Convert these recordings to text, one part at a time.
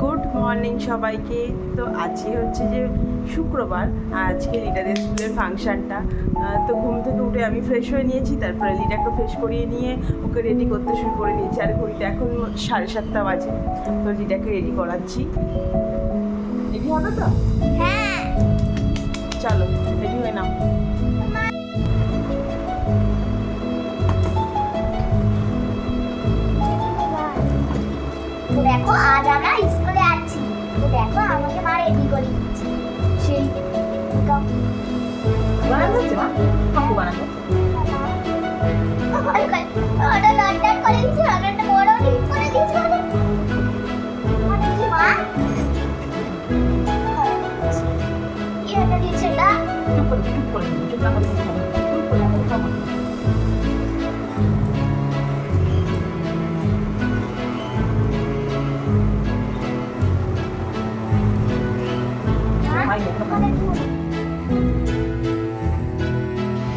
Good morning সবাইকে। তো আজকে হচ্ছে যে শুক্রবার আজকে লিডারের স্কুলের ফাংশনটা। তো ঘুম থেকে উঠে আমি ফ্রেশ হয়ে নিয়েছি তারপরে লিডারকে ফ্রেশ করিয়ে নিয়ে ওকে রেডি করতে শুরু করে নিয়েছি। আর ঘড়িতে এখন সাড়ে সাতটা বাজে তো লিডাকে রেডি করাচ্ছি। রেডি হবে তো? হ্যাঁ। চলো রেডি হয়ে নাও। দেখো আজ আমরা স্কুলে আছি তো দেখো আমাকে মা রেডি করে দিচ্ছে। সেই ক- বানানো হচ্ছে মা? কাকু বানানো ওটা লন্ডন করে দিচ্ছে লন্ডনটা বড় ঠিক করে দিচ্ছে কি মা? কি একটা দিচ্ছে এটা? চুপ করে চুপ করে চুপ করে। চুপ করে।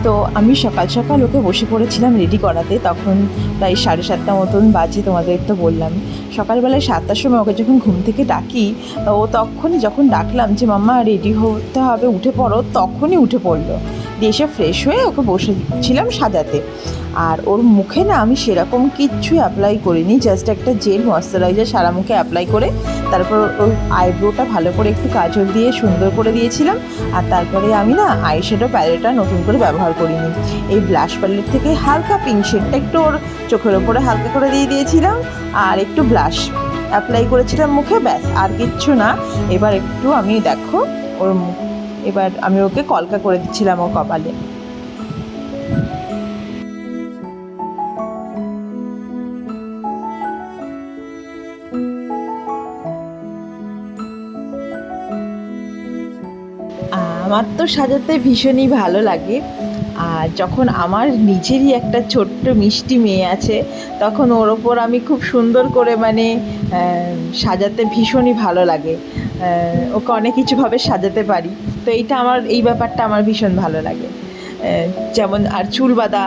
তো আমি সকাল সকাল ওকে বসে পড়েছিলাম রেডি করাতে। তখন প্রায় সাড়ে সাতটা মতন বাজে তোমাদের তো বললাম। সকালবেলায় সাতটার সময় ওকে যখন ঘুম থেকে ডাকি ও তখনই যখন ডাকলাম যে, মাম্মা রেডি হতে হবে, উঠে পড়ো, তখনই উঠে পড়ল। দিয়ে এসে ফ্রেশ হয়ে ওকে বসেছিলাম সাজাতে। আর ওর মুখে না আমি সেরকম কিচ্ছু অ্যাপ্লাই করিনি জাস্ট একটা জেল ময়শ্চারাইজার সারা মুখে অ্যাপ্লাই করে, তারপর ওর আইব্রোটা ভালো করে একটু কাজল দিয়ে সুন্দর করে দিয়েছিলাম, আর তারপরে আমি না আইশ্যাডো প্যালেটটা নতুন করে ব্যবহার করিনি। এই ব্লাশ প্যালেট থেকে হালকা পিঙ্ক শেডটা একটু ওর চোখের ওপরে হালকা করে দিয়ে দিয়েছিলাম, আর একটু ব্লাশ অ্যাপ্লাই করেছিলাম মুখে, ব্যাস, আর কিচ্ছু না। এবার একটু আমি দেখো ওর মুখ এবার আমি ওকে কলকা করে দিচ্ছিলাম ও কপালে। আমার তো সাজাতে ভীষণই ভালো লাগে। আর যখন আমার নিজেরই একটা ছোট্ট মিষ্টি মেয়ে আছে, তখন ওর ওপর আমি খুব সুন্দর করে মানে সাজাতে ভীষণই ভালো লাগে। ওকে অনেক কিছুভাবে সাজাতে পারি। তো এইটা আমার, এই ব্যাপারটা আমার ভীষণ ভালো লাগে। যেমন, আর চুল বাঁধা,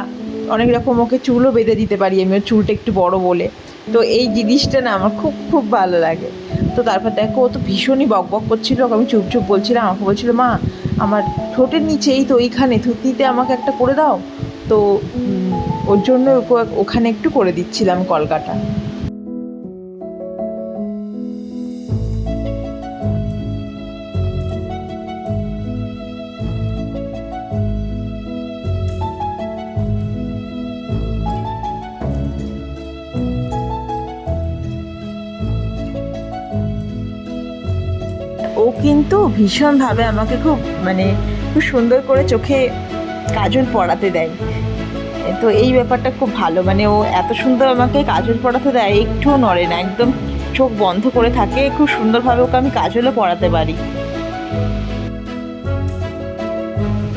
অনেক রকম ওকে চুলও বেঁধে দিতে পারি আমি, ওর চুলটা একটু বড় বলে। তো এই জিনিসটা না আমার খুব খুব ভালো লাগে। তো তারপর দেখো, ও তো ভীষণই বক বক করছিল, ওকে আমি চুপ চুপ বলছিলাম, আমাকে বলছিল, মা, আমার ঠোঁটের নিচে এই তো এইখানে, থুতনিতে আমাকে একটা করে দাও। তো ওর জন্য ওখানে একটু করে দিচ্ছিলাম কলকাটা। কিন্তু ভীষণভাবে আমাকে খুব মানে খুব সুন্দর করে চোখে কাজল পড়াতে দেয়। তো এই ব্যাপারটা খুব ভালো মানে ও এত সুন্দর আমাকে কাজল পড়াতে দেয় একটুও নড়ে না, একদম চোখ বন্ধ করে থাকে, খুব সুন্দরভাবে ওকে আমি কাজলও পড়াতে পারি।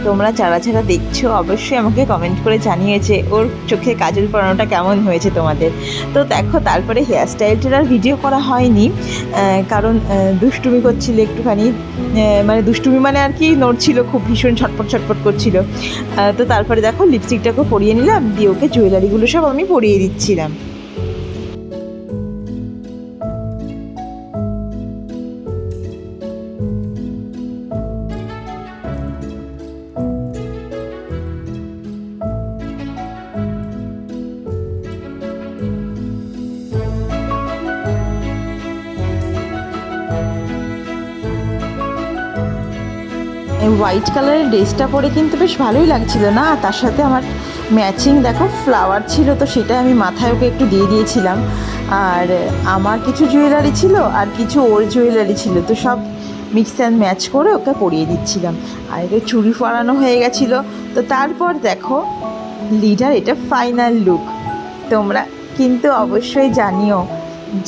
তোমরা যারা যারা দেখছ, অবশ্যই আমাকে কমেন্ট করে জানিয়েছে ওর চোখে কাজল পরানোটা কেমন হয়েছে তোমাদের। তো দেখো, তারপরে হেয়ার স্টাইলটার আর ভিডিও করা হয়নি কারণ দুষ্টুমি করছিল একটুখানি। মানে দুষ্টুমি মানে আর কি নড়ছিল, খুব ভীষণ ছটপট ছটপট করছিল। তো তারপরে দেখো লিপস্টিকটাকে পরিয়ে নিলাম, দিয়ে ওকে জুয়েলারিগুলো সব আমি পরিয়ে দিচ্ছিলাম। হোয়াইট কালারের ড্রেসটা পরে কিন্তু বেশ ভালোই লাগছিল না? তার সাথে আমার ম্যাচিং দেখো ফ্লাওয়ার ছিল, তো সেটা আমি মাথায় ওকে একটু দিয়ে দিয়েছিলাম। আর আমার কিছু জুয়েলারি ছিল আর কিছু ওর জুয়েলারি ছিল, তো সব মিক্স অ্যান্ড ম্যাচ করে ওকে পরিয়ে দিচ্ছিলাম। আর এটা চুড়ি পরানো হয়ে গেছিল। তো তারপর দেখো লিডার এটা ফাইনাল লুক তোমরা কিন্তু অবশ্যই জানিও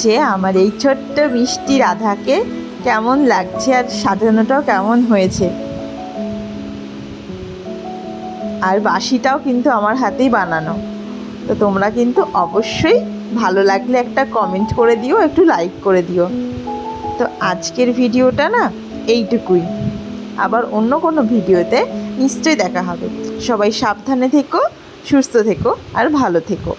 যে আমার এই ছোট্ট মিষ্টি রাধাকে কেমন লাগছে আর সাজানোটাও কেমন হয়েছে। আর বাসিটাও কিন্তু আমার হাতেই বানানো। তো তোমরা কিন্তু অবশ্যই ভালো লাগলে একটা কমেন্ট করে দিও, একটু লাইক করে দিও। তো আজকের ভিডিওটা না এইটুকুই। আবার অন্য কোনো ভিডিওতে নিশ্চয়ই দেখা হবে। সবাই সাবধানে থেকো, সুস্থ থেকো, আর ভালো থেকো।